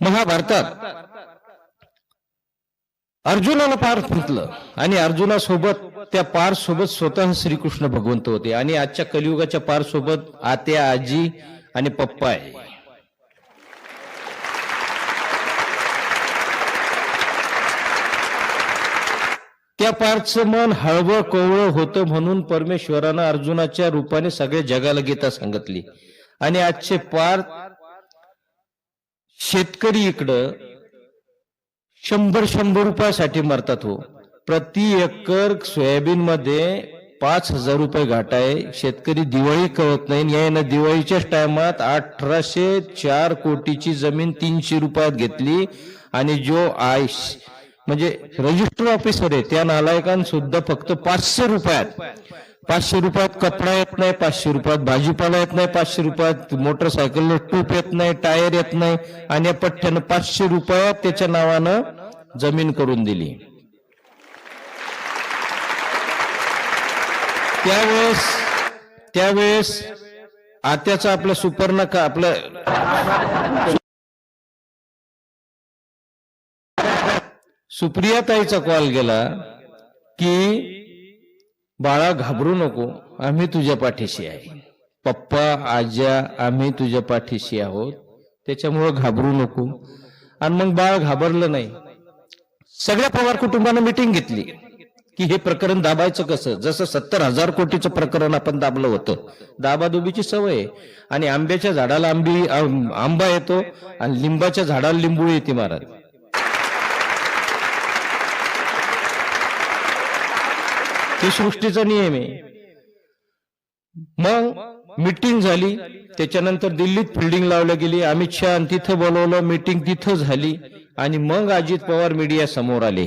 महाभारतात अर्जुनाला पार फुटलं आणि अर्जुनासोबत त्या पार सोबत स्वतः श्रीकृष्ण भगवंत होते आणि आजच्या कलियुगाच्या पार सोबत आत्या आजी आणि पप्पा आहे. त्या पारचं मन हळवं कोवळं होतं म्हणून परमेश्वरानं अर्जुनाच्या रूपाने सगळ्या जगाला गीता सांगितली. आणि आजचे पार शेतकरी इकडं शंभर शंभर रुपयासाठी मरतात हो. प्रति एकर सोयाबीन मध्ये पाच हजार रुपये घाट आहे. शेतकरी दिवाळी कळत नाही यानं दिवाळीच्याच टायमात अठराशे चार कोटीची जमीन तीनशे रुपयात घेतली आणि जो आय म्हणजे रजिस्टर ऑफिसर आहे त्या नालायकान सुद्धा फक्त पाचशे रुपयात. पाचशे रुपयात कपडा येत नाही पाचशे रुपयात भाजीपाला येत नाही पाचशे रुपयात मोटरसायकल टूप येत नाही टायर येत नाही आणि या पठ्ठ्यानं पाचशे रुपयात त्याच्या नावानं जमीन करून दिली. त्यावेळेस त्यावेळेस आत्याचा आपला सुपर्ण का आपलं सुप्रिया ताईचा कॉल गेला की बाळा घाबरू नको आम्ही तुझ्या पाठीशी आहे. पप्पा आज्या आम्ही तुझ्या पाठीशी आहोत. त्याच्यामुळं घाबरू नको. आणि मग बाळ घाबरलं नाही. सगळ्या पवार कुटुंबानं मिटिंग घेतली. की हे प्रकरण दाबायचं कसं? जसं सत्तर हजार कोटीचं प्रकरण आपण दाबलं होतं. दाबादुबीची सवय आहे. आणि आंब्याच्या झाडाला आंबी आंबा येतो आणि लिंबाच्या झाडाला लिंबू येते महाराज. ही सृष्टीचा नियम आहे. मग मिटिंग झाली. त्याच्यानंतर दिल्लीत फिल्डिंग लावल्या गेली. अमित शहा तिथं बोलवलं. मिटिंग तिथं झाली. आणि मग अजित पवार मीडिया समोर आले.